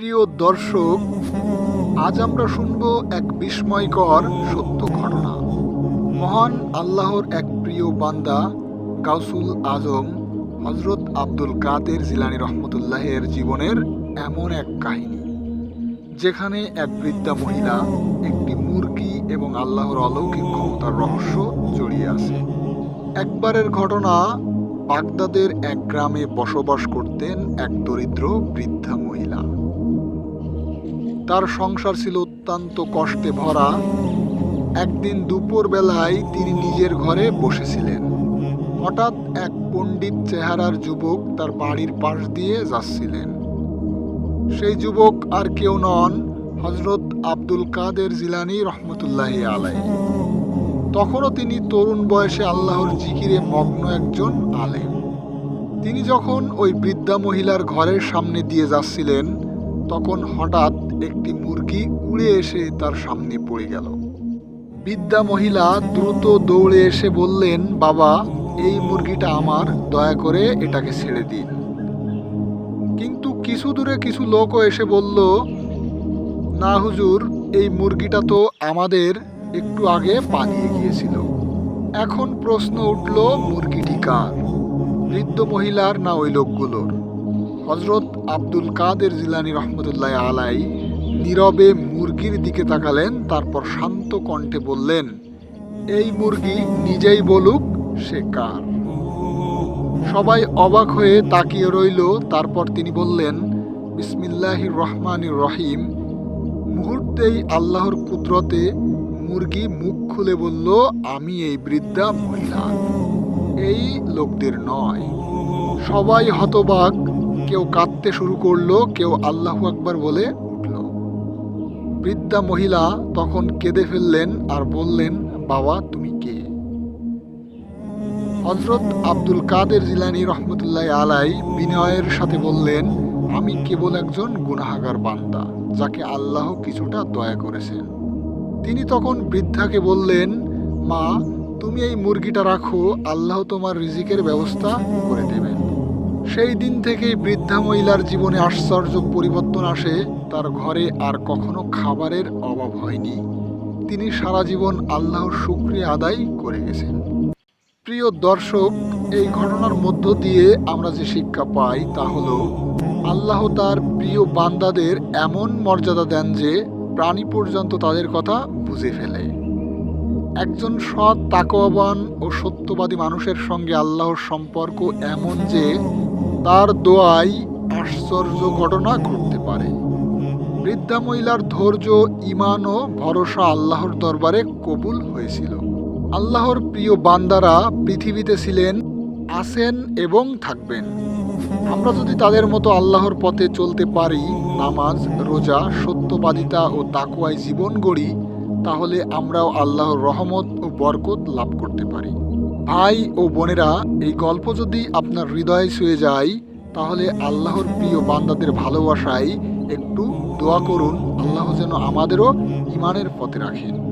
প্রিয় দর্শক, আজ আমরা শুনব এক বিস্ময়কর সত্য ঘটনা। মহান আল্লাহর এক প্রিয় বান্দা, গাউসুল আজম হজরত আব্দুল কাদের জিলানি রহমতুল্লাহের জীবনের এমন এক কাহিনী, যেখানে এক বৃদ্ধা মহিলা একটি মুরগি এবং আল্লাহর অলৌকিক ক্ষমতার রহস্য জড়িয়ে আছে। একবারের ঘটনা বাগদাদের এক গ্রামে বসবাস করতেন এক দরিদ্র বৃদ্ধা তার সংসার ছিল অত্যন্ত কষ্টে ভরা। একদিন দুপুর বেলায় তিনি নিজের ঘরে বসেছিলেন। হঠাৎ এক পণ্ডিত চেহারার যুবক তার বাড়ির পাশ দিয়ে যাচ্ছিলেন। সেই যুবক আর কেউ নন হজরত আব্দুল কাদের জিলানি রহমতুল্লাহ আলাই তখনও তিনি তরুণ বয়সে আল্লাহর জিকিরে মগ্ন একজন আলেম। তিনি যখন ওই বৃদ্ধা মহিলার ঘরের সামনে দিয়ে যাচ্ছিলেন তখন হঠাৎ একটি মুরগি উড়ে এসে তার সামনে পড়ে গেল। বৃদ্ধা মহিলা দ্রুত দৌড়ে এসে বললেন, বাবা, এই মুরগিটা আমার, দয়া করে এটাকে ছেড়ে দিন। কিন্তু কিছু দূরে কিছু লোকও এসে বলল, না হুজুর, এই মুরগিটা তো আমাদের একটু আগে পালিয়ে গিয়েছিল। এখন প্রশ্ন উঠল, মুরগিটি কার? বৃদ্ধ মহিলার না ওই লোকগুলোর? হজরত আব্দুল কাদের জিলানি রহমতুল্লাহ আলাই নীরবে মুরগির দিকে তাকালেন, তারপর শান্ত কণ্ঠে বললেন, এই মুরগি নিজেই বলুক সে কার? সবাই অবাক হয়ে তাকিয়ে রইল, তারপর তিনি বললেন, বিসমিল্লাহির রহমানির রহিম। মুহূর্তেই আল্লাহর কুদরতে মুরগি মুখ খুলে বলল, আমি এই বৃদ্ধা মহিলা, এই লোকদের নয়। সবাই হতবাক কেউ কাঁদতে শুরু করল, কেউ আল্লাহ আকবার বলে উঠল। বৃদ্ধা মহিলা তখন কেঁদে ফেললেন আর বললেন, বাবা, তুমি কে? হজরত আব্দুল কাদের জিলানি রহমতুল্লাহ আলাই বিনয়ের সাথে বললেন, আমি কেবল একজন গুনাহাগার বান্দা, যাকে আল্লাহ কিছুটা দয়া করেছেন। তিনি তখন বৃদ্ধাকে বললেন, মা, তুমি এই মুরগিটা রাখো, আল্লাহ তোমার রিজিকের ব্যবস্থা করে দেবেন। সেই দিন থেকেই বৃদ্ধা মহিলার জীবনে আশ্চর্য পরিবর্তন আসে, তার ঘরে আর কখনো খাবারের অভাব হয়নি। তিনি সারা জীবন আল্লাহর শুক্রিয়া আদায় করে গেছেন। প্রিয় দর্শক, এই ঘটনার মধ্য দিয়ে আমরা যে শিক্ষা পাই তা হলো, আল্লাহ তার প্রিয় বান্দাদের এমন মর্যাদা দেন যে প্রাণী পর্যন্ত তাদের কথা বুঝে ফেলে। একজন সৎ, তাকওয়াবান ও সত্যবাদী মানুষের সঙ্গে আল্লাহর সম্পর্ক এমন যে তার দোয়াই আশ্চর্য ঘটনা ঘটতে পারে। বৃদ্ধা মহিলার ধৈর্য ইমান ও ভরসা আল্লাহর দরবারে কবুল হয়েছিল। আল্লাহর প্রিয় বান্দারা পৃথিবীতে ছিলেন, আছেন এবং থাকবেন। আমরা যদি তাদের মতো আল্লাহর পথে চলতে পারি, নামাজ, রোজা, সত্যবাদিতা ও তাকুয়ায় জীবন গড়ি, তাহলে আমরাও আল্লাহর রহমত ও বরকত লাভ করতে পারি। ভাই ও বোনেরা, এই গল্প যদি আপনার হৃদয়ে ছুঁয়ে যায়, তাহলে আল্লাহর প্রিয় বান্দাদের ভালোবাসায় একটু দোয়া করুন। আল্লাহ যেন আমাদেরও ইমানের পথে রাখেন।